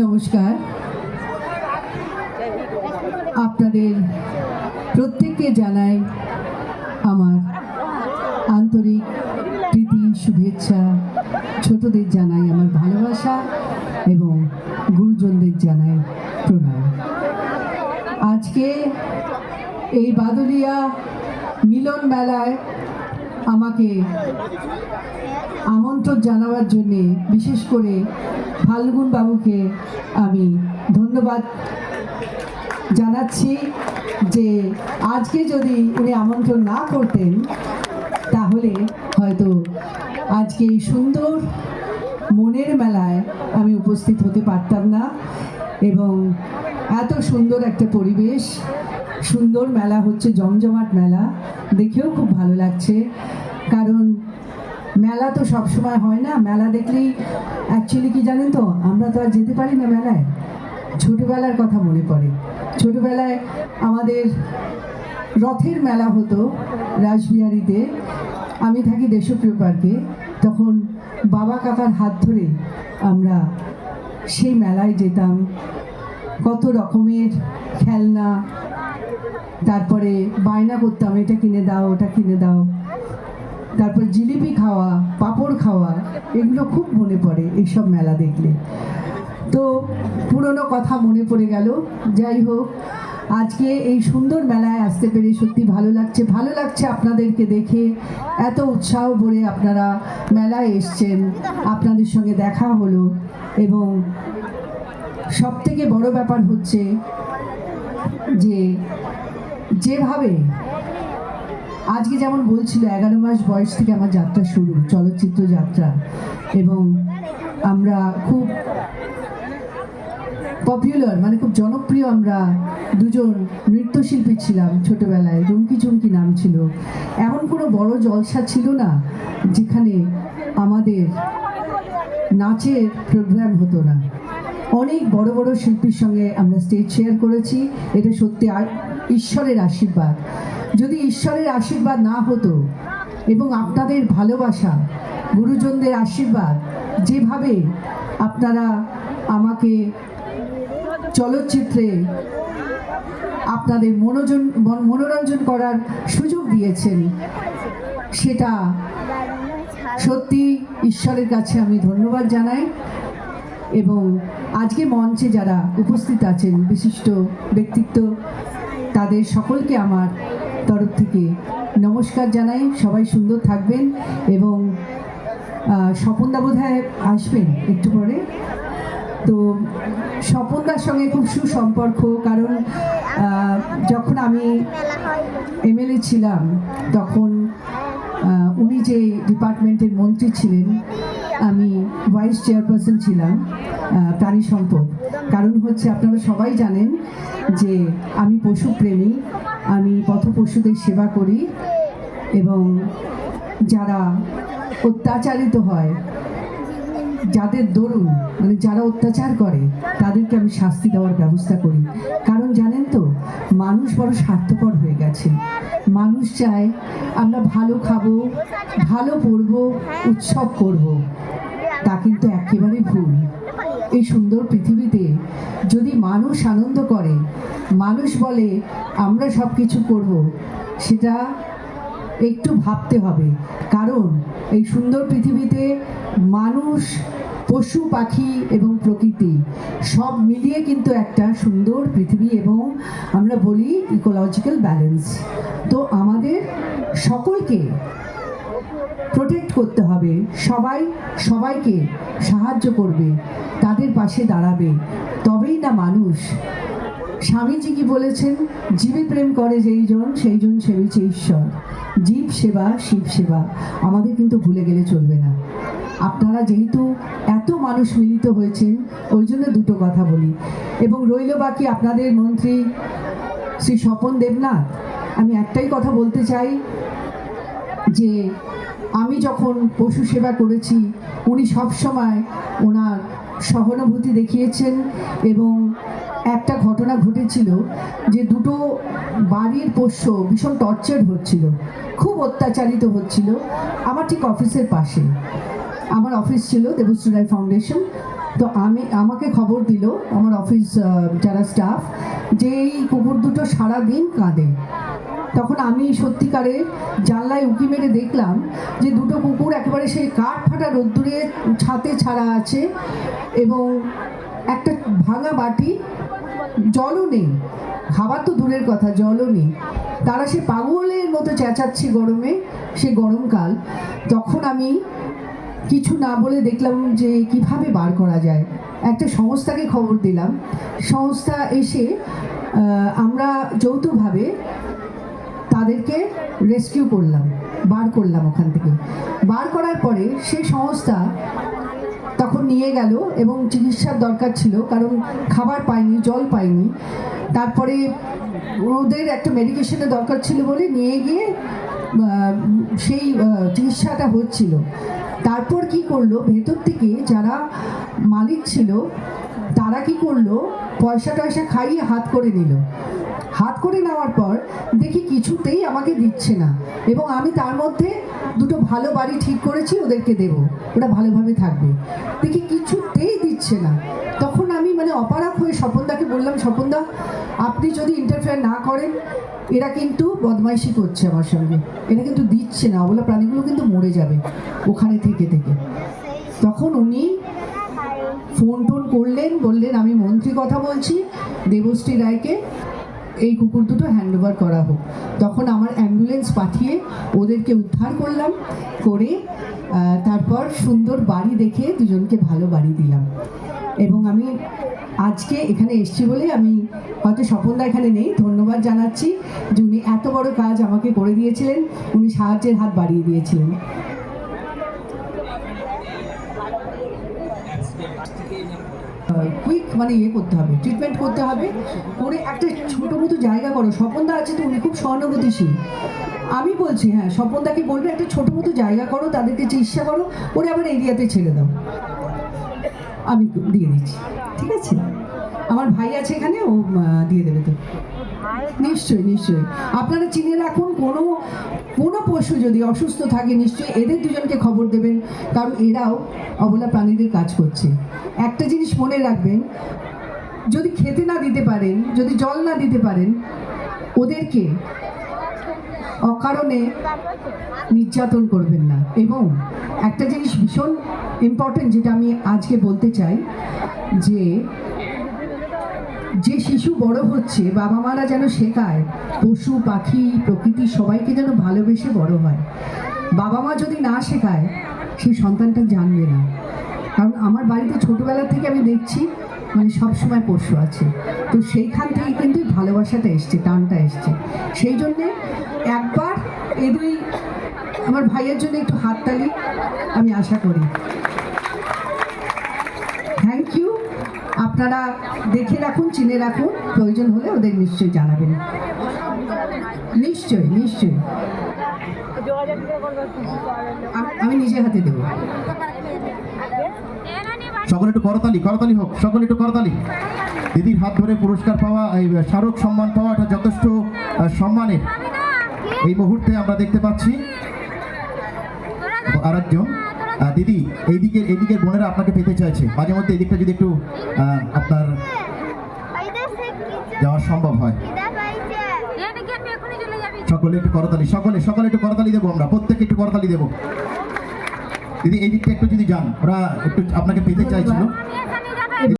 নমস্কার। আপনাদের প্রত্যেককে জানাই আমার আন্তরিক প্রীতি, শুভেচ্ছা। ছোটদের জানাই আমার ভালোবাসা এবং গুরুজনদের জানাই প্রণাম। আজকে এই বাদুলিয়া মিলন মেলায় আমাকে আমন্ত্রণ জানাবার জন্যে বিশেষ করে ফাল্গুন বাবুকে আমি ধন্যবাদ জানাচ্ছি যে আজকে যদি উনি আমন্ত্রণ না করতেন, তাহলে হয়তো আজকে এই সুন্দর মনের মেলায় আমি উপস্থিত হতে পারতাম না এবং এত সুন্দর একটা পরিবেশ সুন্দর মেলা হচ্ছে, জমজমাট মেলা। দেখেও খুব ভালো লাগছে। কারণ মেলা তো সব সময় হয় না। মেলা দেখলেই অ্যাকচুয়ালি কি জানেন তো, আমরা তো আর যেতে পারি না মেলায়। ছোটবেলার কথা মনে পড়ে। ছোটবেলায় আমাদের রথের মেলা হতো রাসবিহারিতে। আমি থাকি দেশপ্রিয় পার্কে। তখন বাবা কাকার হাত ধরে আমরা সেই মেলায় যেতাম। কত রকমের খেলনা তারপরে বায়না করতাম, এটা কিনে দাও, ওটা কিনে দাও। তারপর জিলিপি খাওয়া, পাঁপড় খাওয়া, এগুলো খুব মনে পড়ে এইসব মেলা দেখলে। তো পুরনো কথা মনে পড়ে গেল। যাই হোক, আজকে এই সুন্দর মেলায় আসতে পেরে সত্যি ভালো লাগছে। ভালো লাগছে আপনাদেরকে দেখে। এত উৎসাহ ভরে আপনারা মেলায় এসছেন। আপনাদের সঙ্গে দেখা হলো এবং সব থেকে বড় ব্যাপার হচ্ছে যে যেভাবে আজকে যেমন বলছিল, এগারো মাস বয়স থেকে আমার যাত্রা শুরু, চলচ্চিত্র যাত্রা। এবং আমরা খুব পপুলার মানে খুব জনপ্রিয় আমরা দুজন নৃত্যশিল্পী ছিলাম ছোটবেলায়। রুমকি চুমকি নাম ছিল। এমন কোনো বড় জলসা ছিল না যেখানে আমাদের নাচের প্রোগ্রাম হতো না। অনেক বড় বড় শিল্পীর সঙ্গে আমরা স্টেজ শেয়ার করেছি। এটা সত্যি ঈশ্বরের আশীর্বাদ। যদি ঈশ্বরের আশীর্বাদ না হতো এবং আপনাদের ভালোবাসা, গুরুজনদের আশীর্বাদ যেভাবে আপনারা আমাকে চলচ্চিত্রে আপনাদের মনোজন, মন- মনোরঞ্জন করার সুযোগ দিয়েছেন, সেটা সত্যি ঈশ্বরের কাছে আমি ধন্যবাদ জানাই এবং আজকে মঞ্চে যারা উপস্থিত আছেন, বিশিষ্ট ব্যক্তিত্ব তাদের সকলকে আমার তরফ থেকে নমস্কার জানাই। সবাই সুন্দর থাকবেন এবং স্বপনদা বোধ আসবেন একটু পরে। তো স্বপনদার সঙ্গে খুব সুসম্পর্ক, কারণ যখন আমি এমএলএ ছিলাম, তখন উনি যে ডিপার্টমেন্টের মন্ত্রী ছিলেন আমি ভাইস চেয়ারপারসন ছিলাম প্রাণী সম্পদ। কারণ হচ্ছে আপনারা সবাই জানেন যে আমি পশুপ্রেমী, আমি পথ পশুদের সেবা করি এবং যারা অত্যাচারিত হয়, যাদের দরুন মানে যারা অত্যাচার করে, তাদেরকে আমি শাস্তি দেওয়ার ব্যবস্থা করি। কারণ জানেন তো, মানুষ বড় স্বার্থপর হয়ে গেছে। মানুষ চায় আমরা ভালো খাব, ভালো পড়ব, উৎসব করব। তা কিন্তু একেবারে ভুল। এই সুন্দর পৃথিবীতে যদি মানুষ আনন্দ করে, মানুষ বলে, আমরা সব কিছু করব, সেটা একটু ভাবতে হবে। কারণ এই সুন্দর পৃথিবীতে মানুষ, পশু, পাখি এবং প্রকৃতি সব মিলিয়ে কিন্তু একটা সুন্দর পৃথিবী এবং আমরা বলি ইকোলজিক্যাল ব্যালেন্স তো আমাদের সকলকে প্রোটেক্ট করতে হবে। সবাই সবাইকে সাহায্য করবে, তাদের পাশে দাঁড়াবে। তবেই না মানুষ। স্বামীজি কি বলেছেন? জীবে প্রেম করে যেই জন, সেই জন সেবিছে ঈশ্বর। জীব সেবা, শিব সেবা। আমাদের কিন্তু ভুলে গেলে চলবে না। আপনারা যেহেতু এত মানুষ মিলিত হয়েছেন, ওই জন্য দুটো কথা বলি। এবং রইল বাকি আপনাদের মন্ত্রী শ্রী স্বপন দেবনাথ। আমি একটাই কথা বলতে চাই যে আমি যখন পশু সেবা করেছি, উনি সবসময় ওনার সহানুভূতি দেখিয়েছেন এবং একটা ঘটনা ঘটেছিল যে দুটো বাড়ির পোষ্য ভীষণ টর্চার হচ্ছিল, খুব অত্যাচারিত হচ্ছিল। আমার ঠিক অফিসের পাশে। আমার অফিস ছিল দেবশ্রী রায় ফাউন্ডেশন। তো আমি, আমাকে খবর দিল আমার অফিস যারা স্টাফ যে এই কুকুর দুটো সারাদিন কাঁদে। তখন আমি সত্যিকারে জানলায় উঁকি মেরে দেখলাম যে দুটো কুকুর একেবারে সেই কাঠ ফাটা রোদ্দুরে ছাতে ছাড়া আছে এবং একটা ভাঙা বাটি, জলও নেই। খাবার তো দূরের কথা, জলও নেই। তারা সে পাগলের মতো চেঁচাচ্ছে গরমে, সে গরমকাল। তখন আমি কিছু না বলে দেখলাম যে কীভাবে বার করা যায়। একটা সংস্থাকে খবর দিলাম। সংস্থা এসে আমরা যৌথভাবে তাদেরকে রেস্কিউ করলাম, বার করলাম ওখান থেকে। বার করার পরে সেই সংস্থা তখন নিয়ে গেল এবং চিকিৎসার দরকার ছিল, কারণ খাবার পায়নি, জল পায়নি। তারপরে ওদের একটা মেডিকেশনের দরকার ছিল বলে নিয়ে গিয়ে সেই চিকিৎসাটা হচ্ছিল। তারপর কি করল? ভেতর থেকে যারা মালিক ছিল, তারা কি করল? পয়সা টয়সা খাইয়ে হাত করে নিল। হাত করে নেওয়ার পর দেখি কিছুতেই আমাকে দিচ্ছে না। এবং আমি তার মধ্যে দুটো ভালো বাড়ি ঠিক করেছি, ওদেরকে দেব। ওরা ভালোভাবে থাকবে। দেখি কিছুতেই দিচ্ছে না। তখন আমি মানে অপারক হয়ে স্বপনদাকে বললাম, স্বপনদা, আপনি যদি ইন্টারফেয়ার না করেন, এরা কিন্তু বদমাইশি করছে আমার সঙ্গে। এরা কিন্তু দিচ্ছে না। অবলা প্রাণীগুলো কিন্তু মরে যাবে ওখানে থেকে থেকে। তখন উনি ফোন টোন করলেন, বললেন, আমি মন্ত্রী কথা বলছি, দেবশ্রী রায়কে এই কুকুর দুটো হ্যান্ড ওভার করা হোক। তখন আমার অ্যাম্বুলেন্স পাঠিয়ে ওদেরকে উদ্ধার করলাম, করে তারপর সুন্দর বাড়ি দেখে দুজনকে ভালো বাড়ি দিলাম। এবং আমি আজকে এখানে এসছি বলে আমি হয়তো স্বপনদা এখানে নেই, ধন্যবাদ জানাচ্ছি যে উনি এত বড় কাজ আমাকে করে দিয়েছিলেন, উনি সাহায্যের হাত বাড়িয়ে দিয়েছিলেন। কুইক মানে ইয়ে করতে হবে ট্রিটমেন্ট করতে হবে। করে একটা ছোটো মতো জায়গা করো। স্বপনদা আছে তো, উনি খুব সহানুভূতিশীল আমি বলছি হ্যাঁ স্বপনদাকে বলবে, একটা ছোটো মতো জায়গা করো, তাদেরকে চিকিৎসা করো, ওরে আবার এরিয়াতে ছেড়ে দাও। আমি দিয়ে দিচ্ছি। ঠিক আছে? আমার ভাই আছে এখানে, ও দিয়ে দেবে তো। নিশ্চয়ই নিশ্চয়ই। আপনারা চিনে রাখুন, কোনো কোনো পশু যদি অসুস্থ থাকে, নিশ্চয়ই এদের দুজনকে খবর দেবেন, কারণ এরাও অবলা প্রাণীদের কাজ করছে। একটা জিনিস মনে রাখবেন, যদি খেতে না দিতে পারেন, যদি জল না দিতে পারেন, ওদেরকে অকারণে নির্যাতন করবেন না। এবং একটা জিনিস ভীষণ ইম্পর্টেন্ট যেটা আমি আজকে বলতে চাই, যে যে শিশু বড় হচ্ছে, বাবা মারা যেন শেখায়, পশু, পাখি, প্রকৃতি সবাইকে যেন ভালোবেসে বড় হয়। বাবা মা যদি না শেখায় সেই সন্তানটা জানবে না। কারণ আমার বাড়িতে ছোটোবেলা থেকে আমি দেখছি মানে সবসময় পশু আছে। তো সেইখান থেকে কিন্তু ভালোবাসাটা এসছে, টানটা এসছে। সেই জন্যে একবার এ দুই, আমার ভাইয়ের জন্য একটু হাততালি আমি আশা করি। আপনারা দেখে রাখুন, চিনে রাখুন, প্রয়োজন হলে ওদের নিশ্চয়ই জানাবেন। নিশ্চয়ই নিশ্চয়ই। আমি- নিজে হাতে দেবো। সকলে একটু করতালি করতালি হোক, সকলে একটু করতালি। দিদির হাত ধরে পুরস্কার পাওয়া, এই স্মারক সম্মান পাওয়া এটা যথেষ্ট সম্মানের। এই মুহূর্তে আমরা দেখতে পাচ্ছি, আরেকজন। দিদি, এইদিকে এদিকের বোনেরা আপনাকে পেতে চাইছে। মাঝে মধ্যে এদিকটা যদি একটু আপনার যাওয়া সম্ভব হয়। সকলে একটু করতালি, সকলে সকলে একটু করতালি দেবো আমরা। প্রত্যেকে একটু করতালি দেবো। দিদি এই দিকটা একটু যদি যান, ওরা একটু আপনাকে পেতে চাইছিল।